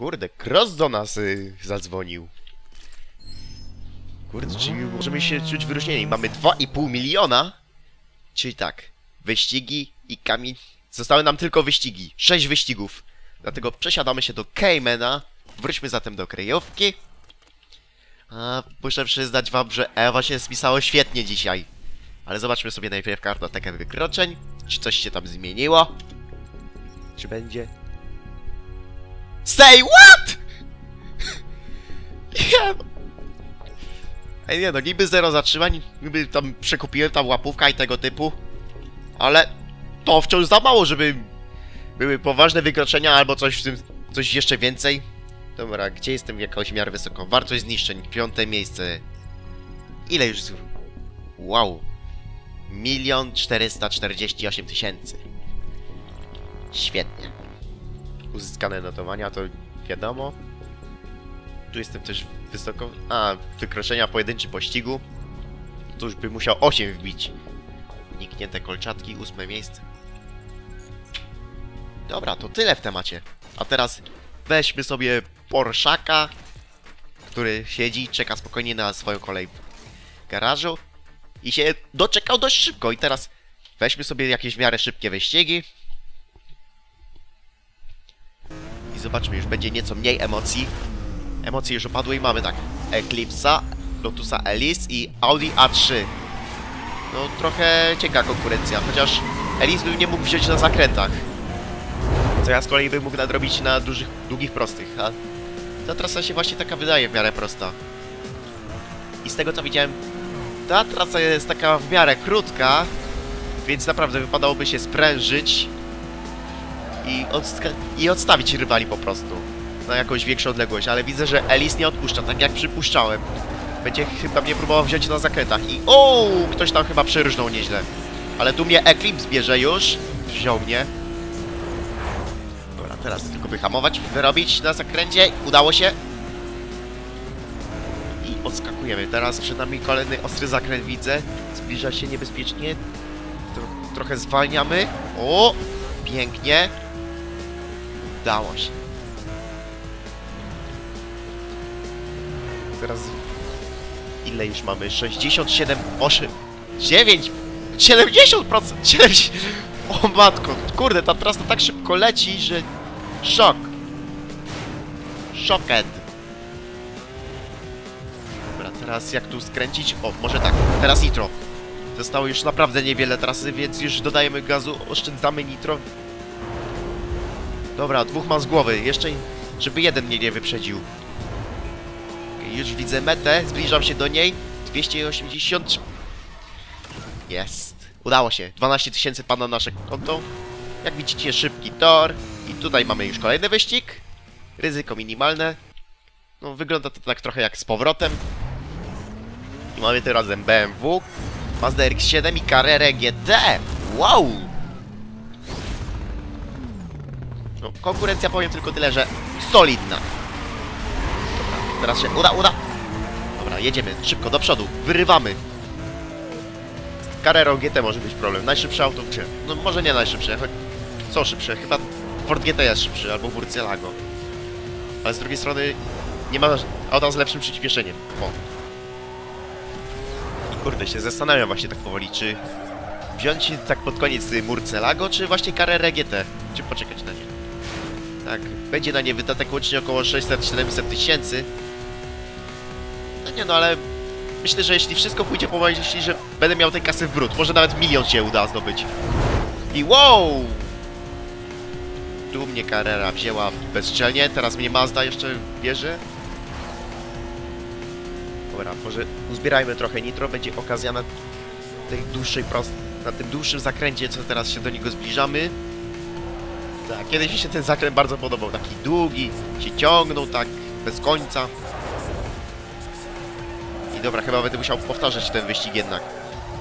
Kurde, Cross do nas y, zadzwonił. Kurde, czyli możemy się czuć wyróżnieni. Mamy 2,5 miliona. Czyli tak, wyścigi i kamień. Zostały nam tylko wyścigi. 6 wyścigów. Dlatego przesiadamy się do Caymana. Wróćmy zatem do kryjówki. A, muszę przyznać wam, że Ewa się spisało świetnie dzisiaj. Ale zobaczmy sobie najpierw kartotekę wykroczeń. Czy coś się tam zmieniło? Czy będzie? Say what?! No. Ej, nie no, niby zero zatrzymań, niby tam przekupiłem tam łapówka i tego typu. Ale to wciąż za mało, żeby były poważne wykroczenia albo coś w tym, coś jeszcze więcej. Dobra, gdzie jestem jakoś w miarę wysoko? Wartość zniszczeń, piąte miejsce. Ile już... Wow. Milion czterysta czterdzieści osiem tysięcy. Świetnie. Uzyskane notowania to wiadomo. Tu jestem też wysoko... A, wykroczenia pojedynczy pościgu. Tu już by musiał 8 wbić. Niknięte kolczatki, ósme miejsce. Dobra, to tyle w temacie. A teraz weźmy sobie Porszaka, który siedzi, czeka spokojnie na swoją kolej w garażu i się doczekał dość szybko. I teraz weźmy sobie jakieś w miarę szybkie wyścigi i zobaczmy, już będzie nieco mniej emocji. Emocje już opadły i mamy tak Eclipse'a, Lotusa Elise i Audi A3. No trochę cienka konkurencja, chociaż Elise bym nie mógł wziąć na zakrętach. Co ja z kolei bym mógł nadrobić na dużych, długich, prostych, a ta trasa się właśnie taka wydaje w miarę prosta. I z tego co widziałem, ta trasa jest taka w miarę krótka, więc naprawdę wypadałoby się sprężyć i, i odstawić rywali po prostu na jakąś większą odległość, ale widzę, że Elis nie odpuszcza, tak jak przypuszczałem. Będzie chyba mnie próbował wziąć na zakrętach i o, ktoś tam chyba przyrżnął nieźle. Ale tu mnie Eclipse bierze już, wziął mnie. Dobra, teraz tylko wyhamować, wyrobić na zakręcie, udało się. I odskakujemy. Teraz przed nami kolejny ostry zakręt widzę. Zbliża się niebezpiecznie. Tro trochę zwalniamy. O! Pięknie. Udało się. Teraz... Ile już mamy? 67, 8, 9, 70%! 70... O matko, kurde, ta trasa tak szybko leci, że... Szok. Szoked. Dobra, teraz jak tu skręcić? O, może tak, teraz nitro. Zostało już naprawdę niewiele trasy, więc już dodajemy gazu, oszczędzamy nitro. Dobra, dwóch mam z głowy, jeszcze żeby jeden mnie nie wyprzedził. Okej, Już widzę metę, zbliżam się do niej. 280... Jest. Udało się. 12 tysięcy pana na nasze konto. Jak widzicie, szybki tor. I tutaj mamy już kolejny wyścig. Ryzyko minimalne. No, wygląda to tak trochę jak z powrotem. I mamy tym razem BMW, Mazda RX-7 i Carrera GT. Wow! No, konkurencja powiem tylko tyle, że solidna. Dobra, teraz się uda, uda. Dobra, jedziemy, szybko, do przodu, wyrywamy. Z GT może być problem, najszybsze auto w grze. No może nie najszybsze, choć są szybsze, chyba Ford GT jest szybszy, albo Murcielago. Ale z drugiej strony nie ma auta z lepszym przyspieszeniem. O. I kurde, się zastanawiam właśnie tak powoli, czy wziąć tak pod koniec Murcielago, czy właśnie Carrera GT? Czy poczekać na nie? Tak, będzie na nie wydatek łącznie około 600-700 tysięcy. No nie no, ale myślę, że jeśli wszystko pójdzie po mojej myśli, że będę miał tej kasy w brud. Może nawet milion się uda zdobyć. I wow! Tu mnie Carrera wzięła bezczelnie, teraz mnie Mazda jeszcze bierze. Dobra, może uzbierajmy trochę nitro, będzie okazja na tej dłuższej prost... na tym dłuższym zakręcie, co teraz się do niego zbliżamy. Tak, kiedyś mi się ten zakręt bardzo podobał. Taki długi, się ciągnął tak bez końca. I dobra, chyba będę musiał powtarzać ten wyścig jednak.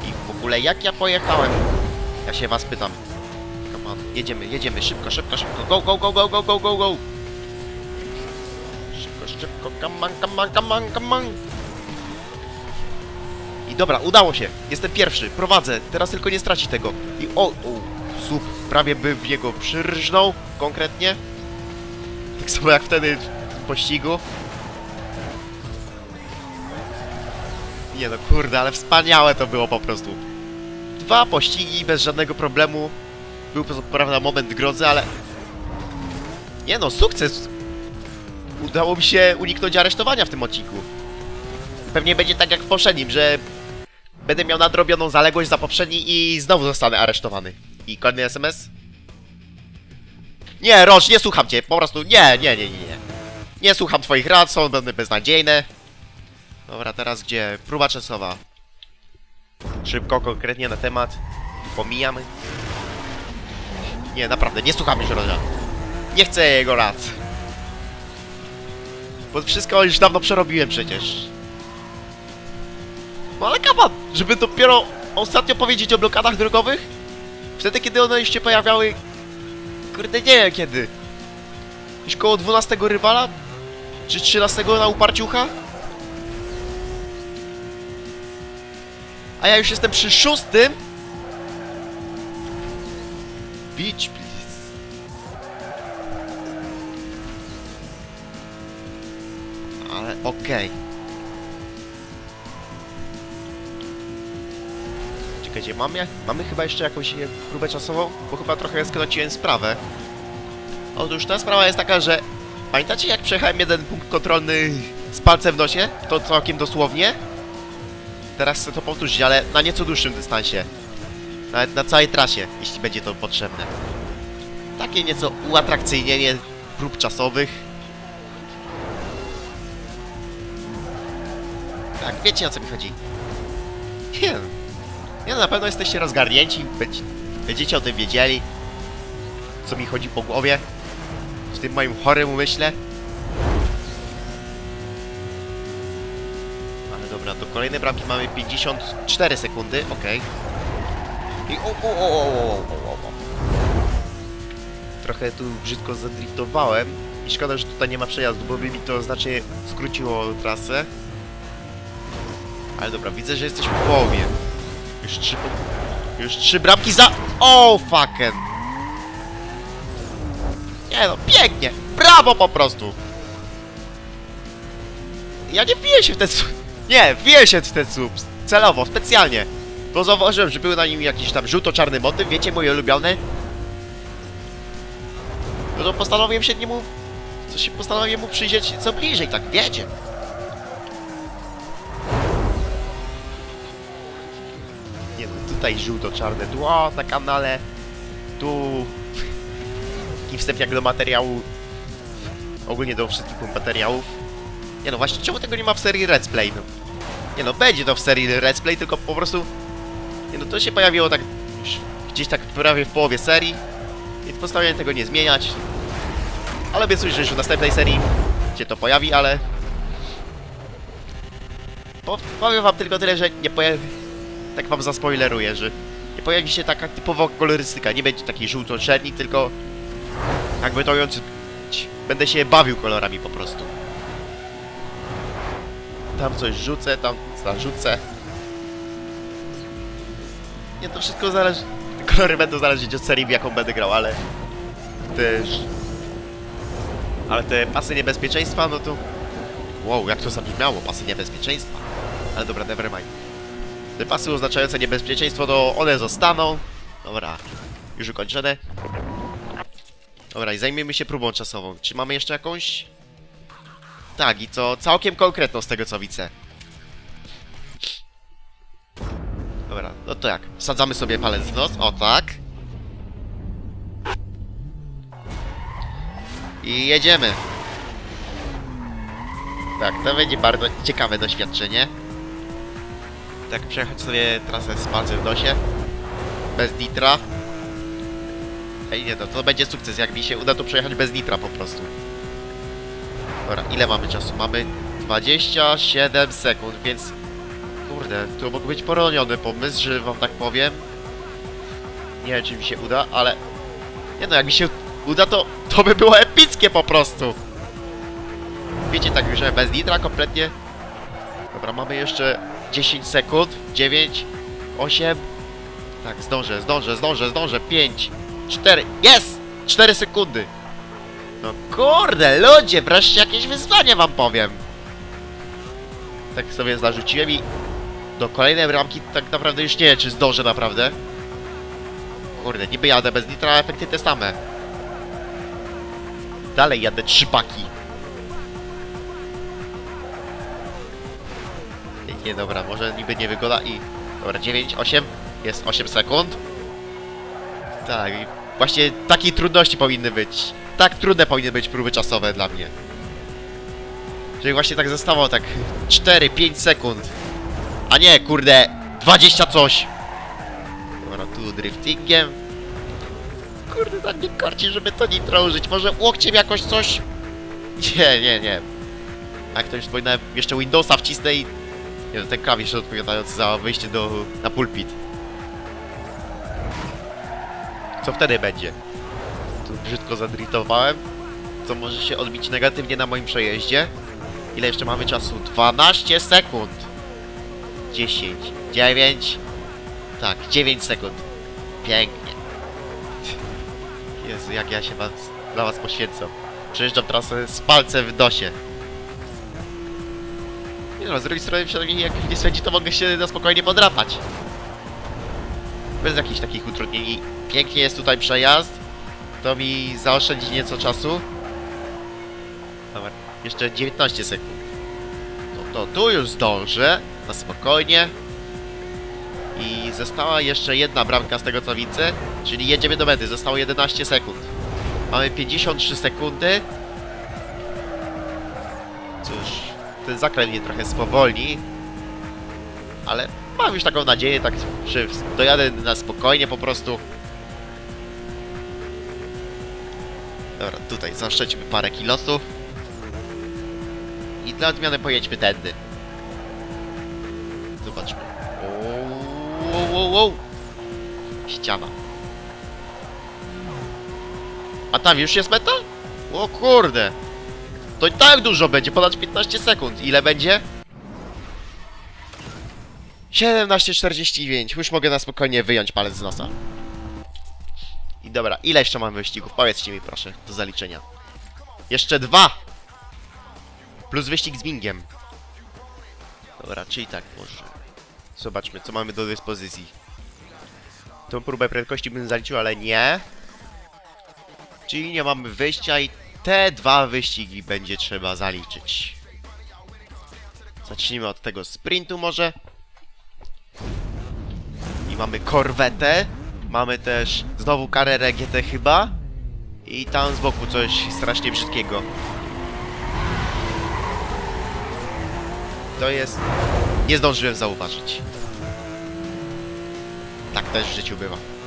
I w ogóle jak ja pojechałem? Ja się was pytam. Come on, jedziemy, jedziemy, szybko, szybko, szybko. Go, go, go, go, go, go, go, go. Szybko, szybko, come on, come on, come on, come on. I dobra, udało się. Jestem pierwszy, prowadzę. Teraz tylko nie straci tego. I o, o prawie by w niego przyrżnął, konkretnie. Tak Tak samo jak wtedy w pościgu. Nie no, kurde, ale wspaniałe to było po prostu. Dwa pościgi bez żadnego problemu. Był to prawda moment grozy, ale... Nie no, sukces! Udało mi się uniknąć aresztowania w tym odcinku. Pewnie będzie tak jak w poprzednim, że będę miał nadrobioną zaległość za poprzedni i znowu zostanę aresztowany. Kolejny SMS? Nie, Roż, nie słucham cię, po prostu nie, nie, nie, nie, nie. Słucham twoich rad, są będą beznadziejne. Dobra, teraz gdzie? Próba czasowa. Szybko, konkretnie na temat. Pomijamy. Nie, naprawdę, nie słucham już Roża. Nie chcę jego rad. Bo wszystko już dawno przerobiłem przecież. No ale kaman, żeby dopiero ostatnio powiedzieć o blokadach drogowych? Wtedy, kiedy one się pojawiały... Kurde, nie wiem kiedy. Już koło 12 rywala? Czy 13 na uparciucha? A ja już jestem przy szóstym? Beach, please. Ale okej. Czekajcie, mamy, mamy chyba jeszcze jakąś e, próbę czasową? Bo chyba trochę skręciłem sprawę. Otóż ta sprawa jest taka, że... Pamiętacie jak przejechałem jeden punkt kontrolny z palcem w nosie? To całkiem dosłownie? Teraz chcę to powtórzyć, ale na nieco dłuższym dystansie. Nawet na całej trasie, jeśli będzie to potrzebne. Takie nieco uatrakcyjnienie prób czasowych. Tak, wiecie o co mi chodzi. No. Nie no, na pewno jesteście rozgarnięci, będzie- będziecie o tym wiedzieli. Co mi chodzi po głowie. W tym moim chorym umyśle. Ale dobra, do kolejnej bramki mamy 54 sekundy, okej. I o, o, o, o, o, o, o, o. Trochę tu brzydko zadriftowałem. I szkoda, że tutaj nie ma przejazdu, bo by mi to znacznie skróciło trasę. Ale dobra, widzę, że jesteśmy w połowie. Już trzy... Już trzy bramki za... O, fucking! Nie no, pięknie! Brawo po prostu! Ja nie wbiję się w ten słup. Nie, wbiję się w ten słup. Celowo, specjalnie. Bo zauważyłem, że był na nim jakiś tam żółto-czarny motyw, wiecie, moje ulubione. No to postanowiłem się niemu... Co się postanowiłem mu przyjrzeć co bliżej, tak wiecie. Tutaj żółto-czarne tło na kanale. Tu... Taki wstęp jak do materiału... Ogólnie do wszystkich materiałów. Nie no, właśnie czemu tego nie ma w serii Let's Play? No. Nie no, będzie to w serii Let's Play, tylko po prostu... Nie no, to się pojawiło tak... Gdzieś tak prawie w połowie serii. Więc postanowiłem tego nie zmieniać. Ale obiecuję, że już w następnej serii się to pojawi, ale... Po, powiem wam tylko tyle, że nie pojawi... Tak wam zaspoileruję, że nie pojawi się taka typowa kolorystyka. Nie będzie takiej żółto-czerni, tylko... Jakby to jąc... Będę się bawił kolorami po prostu. Tam coś rzucę, tam zarzucę. Nie, to wszystko zależy... Te kolory będą zależeć od serii, w jaką będę grał, ale... Też... Ale te pasy niebezpieczeństwa, no to... Wow, jak to zabrzmiało, pasy niebezpieczeństwa. Ale dobra, nevermind. Te pasy oznaczające niebezpieczeństwo, to one zostaną. Dobra, już ukończone. Dobra, i zajmiemy się próbą czasową. Czy mamy jeszcze jakąś? Tak, i co całkiem konkretną z tego co widzę. Dobra, no to jak? Wsadzamy sobie palec w nos, o tak. I jedziemy. Tak, to będzie bardzo ciekawe doświadczenie. Tak, przejechać sobie trasę z nosie. Bez nitra. Ej, nie, no to będzie sukces, jak mi się uda to przejechać bez nitra po prostu. Dobra, ile mamy czasu? Mamy 27 sekund, więc... Kurde, to mógł być poroniony pomysł, że wam tak powiem. Nie wiem, czy mi się uda, ale... Nie no, jak mi się uda, to, to by było epickie po prostu. Wiecie, tak już, bez nitra kompletnie... Dobra, mamy jeszcze 10 sekund. 9, 8... Tak, zdążę, zdążę, zdążę, zdążę. 5, 4... Jest! 4 sekundy. No kurde, ludzie, wreszcie jakieś wyzwanie wam powiem. Tak sobie zarzuciłem i do kolejnej bramki tak naprawdę już nie wiem, czy zdążę naprawdę. Kurde, niby jadę bez nitra, a efekty te same. Dalej jadę trzy paki. Nie, Nie, dobra, może niby nie wygoda i... Dobra, 9, 8, jest 8 sekund. Tak, i właśnie takiej trudności powinny być. Tak trudne powinny być próby czasowe dla mnie. Czyli właśnie tak zostało, tak 4-5 sekund. A nie, kurde, 20 coś. Dobra, tu driftingiem. Kurde, tak mnie korci, żeby to nitro użyć. Może łokciem jakoś coś? Nie, nie, nie. Jak to już wspominałem, jeszcze Windowsa wcisnę i... Nie, no, ten klawisz odpowiadający za wyjście do... na pulpit. Co wtedy będzie? Tu brzydko zadritowałem, co może się odbić negatywnie na moim przejeździe. Ile jeszcze mamy czasu? 12 sekund. 10, 9, tak, 9 sekund. Pięknie. Jezu, jak ja się was, dla was poświęcam. Przejeżdżam trasę z palcem w dosie. Nie no, z drugiej strony przynajmniej jak nie swędzi, to mogę się na spokojnie podrapać. Bez jakichś takich utrudnień. Pięknie jest tutaj przejazd. To mi zaoszczędzi nieco czasu. Dobra, jeszcze 19 sekund. No to tu już zdążę. Na spokojnie. I została jeszcze jedna bramka z tego co widzę. Czyli jedziemy do mety. Zostało 11 sekund. Mamy 53 sekundy. Cóż, ten zakręt mnie trochę spowolni. Ale mam już taką nadzieję, tak, że dojadę na spokojnie po prostu. Dobra, tutaj zaszczećmy parę kilosów. I dla odmiany pojedźmy tędy. Zobaczmy. Wow, wow, wow. Ściana. A tam już jest meta? O kurde. To i tak dużo będzie, ponad 15 sekund. Ile będzie? 17.49. Już mogę na spokojnie wyjąć palec z nosa. I dobra, ile jeszcze mamy wyścigów? Powiedzcie mi proszę, do zaliczenia. Jeszcze dwa! Plus wyścig z Bingiem. Dobra, czyli tak może. Zobaczmy, co mamy do dyspozycji. Tą próbę prędkości bym zaliczył, ale nie. Czyli nie mamy wyjścia i te dwa wyścigi będzie trzeba zaliczyć. Zacznijmy od tego sprintu może. I mamy korwetę. Mamy też znowu karerę GT chyba. I tam z boku coś strasznie brzydkiego. To jest... Nie zdążyłem zauważyć. Tak też w życiu bywa.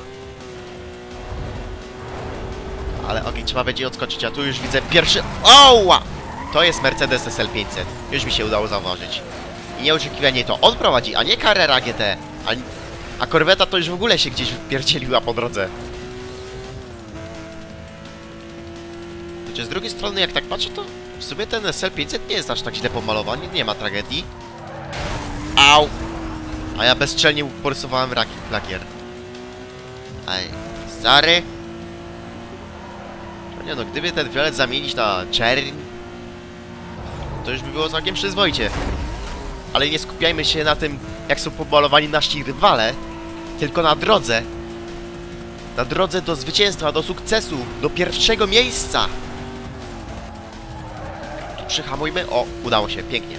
Ale okej, trzeba będzie odskoczyć, a tu już widzę pierwszy... Oła! To jest Mercedes SL500. Już mi się udało zauważyć. I nieoczekiwanie to on prowadzi, a nie Carrera GT. A, a korweta to już w ogóle się gdzieś wpierdzieliła po drodze. Chociaż z drugiej strony, jak tak patrzę, to w sumie ten SL500 nie jest aż tak źle pomalowany, nie ma tragedii. Au! A ja bezczelnie porysowałem rak- lakier. Aj, stary. No nie no, gdyby ten fiolet zamienić na czerń, to już by było całkiem przyzwoicie. Ale nie skupiajmy się na tym, jak są pomalowani nasi rywale, tylko na drodze. Na drodze do zwycięstwa, do sukcesu, do pierwszego miejsca. Tu przyhamujmy. O, udało się, pięknie.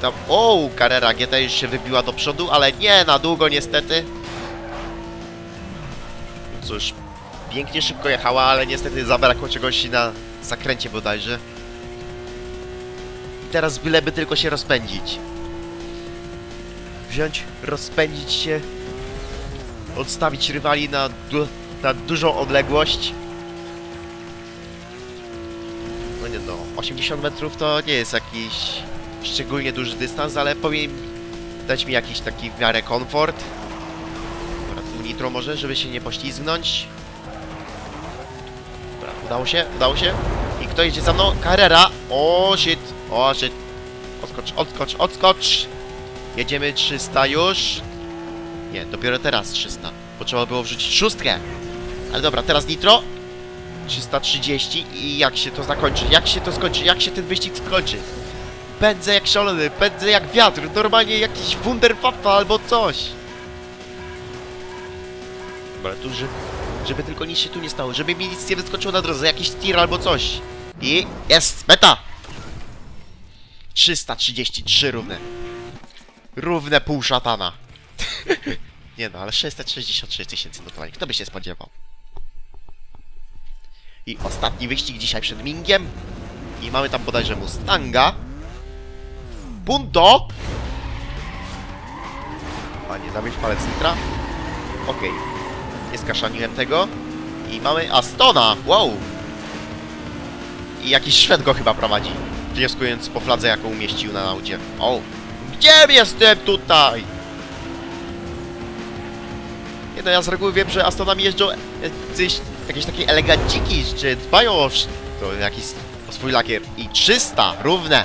Tam, o, Carrera GT już się wybiła do przodu, ale nie na długo niestety. Cóż, pięknie szybko jechała, ale niestety zabrakło czegoś na zakręcie bodajże. I teraz byleby tylko się rozpędzić. Wziąć, rozpędzić się, odstawić rywali na, du na dużą odległość. No nie no, 80 metrów to nie jest jakiś szczególnie duży dystans, ale powinien dać mi jakiś taki w miarę komfort. Dobra, nitro może, żeby się nie poślizgnąć. Udało się, udało się. I kto jedzie za mną? Carrera! O, shit! O, shit! Odskocz, odskocz, odskocz! Jedziemy 300 już. Nie, dopiero teraz 300. Bo trzeba było wrzucić szóstkę. Ale dobra, teraz nitro. 330 i jak się to zakończy? Jak się to skończy? Jak się ten wyścig skończy? Pędzę jak szalony, pędzę jak wiatr, normalnie jakiś wunderwaffe albo coś. Dobra, tu, żeby, żeby tylko nic się tu nie stało, żeby mi nic nie wyskoczyło na drodze, jakiś tir albo coś. I jest, meta! 333 równe. Równe pół szatana. nie no, ale 663 tysięcy notowań, kto by się spodziewał? I ostatni wyścig dzisiaj przed Mingiem. I mamy tam bodajże Mustanga. Punto! Panie, zawieź palec litra. Okej. Nie skaszaniłem tego. I mamy Astona! Wow! I jakiś Szwed go chyba prowadzi. Wnioskując po fladze, jaką umieścił na aucie. O! Gdzie jestem tutaj? Nie no, ja z reguły wiem, że Astonami jeżdżą e, coś, jakieś takie eleganciki, czy dbają o, to jakiś, o swój lakier. I 300! Równe!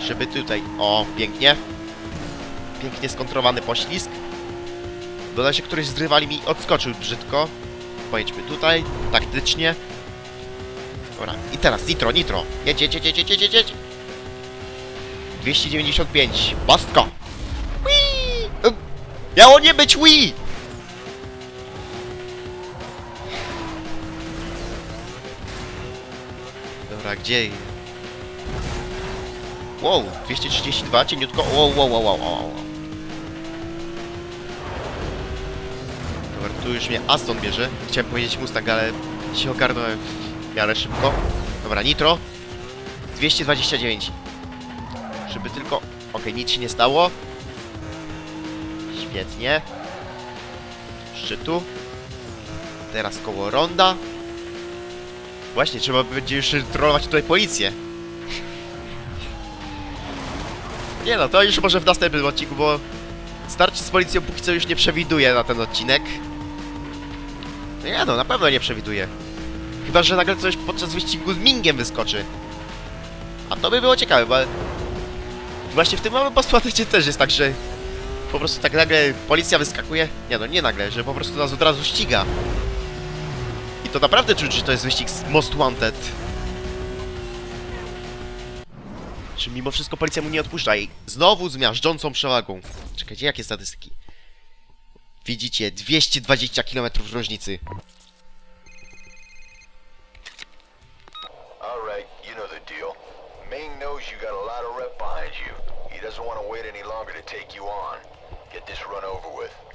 I żeby tutaj... O, pięknie. Pięknie skontrowany poślizg. Dodaj się, któryś z rywali mi odskoczył brzydko. Pojedźmy tutaj, taktycznie. Dobra, i teraz nitro, nitro. Jedź, jedź, jedź, jedź, jedź, jedź, jedź. 295, bastko. Ym, Miało nie być Wii! Dobra, gdzie? Wow, 232, cieniutko. Wow, wow, wow, wow, wow. Tu już mnie Aston bierze. Chciałem powiedzieć Mustang, ale się ogarnąłem w miarę szybko. Dobra, Nitro. 229. Żeby tylko... Okej, nic się nie stało. Świetnie. Szczytu. Teraz koło ronda. Właśnie, trzeba będzie już trollować tutaj policję. Nie no, to już może w następnym odcinku, bo starcie z policją póki co już nie przewiduję na ten odcinek. No Nie no, na pewno nie przewiduję. Chyba, że nagle coś podczas wyścigu z Mingiem wyskoczy. A to by było ciekawe, bo... Właśnie w tym małym postulacie też jest tak, że... Po prostu tak nagle policja wyskakuje. Nie no, nie nagle, że po prostu nas od razu ściga. I to naprawdę czuć, że to jest wyścig z Most Wanted. Czy mimo wszystko policja mu nie odpuszcza i znowu z miażdżącą przewagą. Czekajcie, jakie statystyki? Widzicie, 220 km różnicy. Doesn't want to wait any longer to take you on. Get this run over with.